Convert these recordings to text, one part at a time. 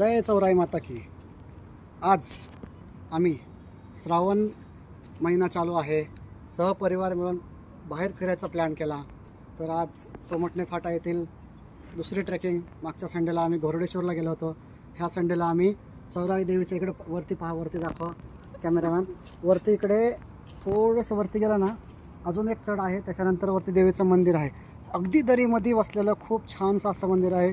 जय चौराई माता की। आज आम्ही श्रावण महिना चालू आहे. सहपरिवार मिळून बाहेर फिरायचा प्लॅन केला. तर आज सोमटणे फाटा येथील दुसरी ट्रेकिंग मागच्या संडेला आम्ही घोरडेश्वरला गेलो होतो. ह्या संडेला आम्ही चौराई देवीच्या इकडे वरती पहा वरती दाखवा कॅमेरामॅन वरती इकडे थोडंसं वरती गेलं ना अजून एक चढ आहे त्याच्यानंतर वरती देवीचं मंदिर आहे. अगदी दरीमध्ये वसलेलं खूप छानसं असं मंदिर आहे.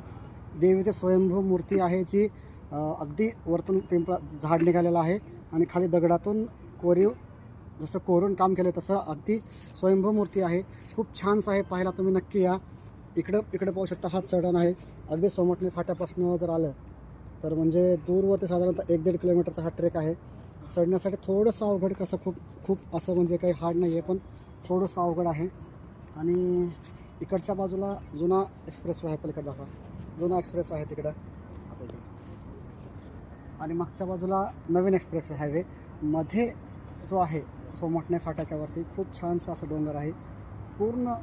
देवीची स्वयंभू मूर्ती आहे जी अगदी वरतून पिंपळा झाड निघालेलं आहे आणि खाली दगडातून कोरीव जसं कोरून काम केलं तसं अगदी स्वयंभू मूर्ती आहे. खूप छानसं आहे पाहायला तुम्ही नक्की या. इकडं इकडं पाहू शकता हा चढण आहे. अगदी सोमटणे फाट्यापासून जर आलं तर म्हणजे दूरवरती साधारणतः एक दीड किलोमीटरचा हा ट्रेक आहे. चढण्यासाठी थोडंसं अवघड कसं खूप खूप असं म्हणजे काही हार्ड नाही आहे पण थोडंसं अवघड आहे. आणि इकडच्या बाजूला जुना एक्सप्रेस आहे पलीकडे दाखवा जुना एक्सप्रेस आहे तिकडं. आता इकडं. आणि मागच्या बाजूला नवीन एक्सप्रेस हायवे. मध्ये जो आहे सोमटणे फाट्याच्या वरती खूप छानसा असं डोंगर आहे. पूर्ण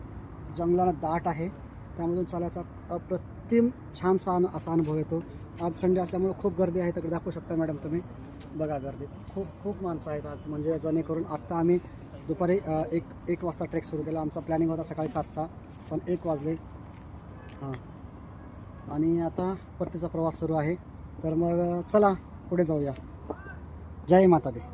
जंगलानं दाट आहे. त्यामधून चालायचा अप्रतिम छानसा असा अनुभव येतो. आज संडे असल्यामुळे खूप गर्दी आहे. तिकडे दाखवू शकता मॅडम तुम्ही. बघा गर्दी. खूप खूप माणसं आहेत आज. म्हणजे जेणेकरून आत्ता आम्ही दुपारी एक एक वाजता ट्रेक सुरू केला. आमचा प्लॅनिंग होता सकाळी सातचा पण एक वाजले. हां. आणि आता परतीचा प्रवास सुरू आहे. तर मग चला पुढे जाऊया. जय माता दे.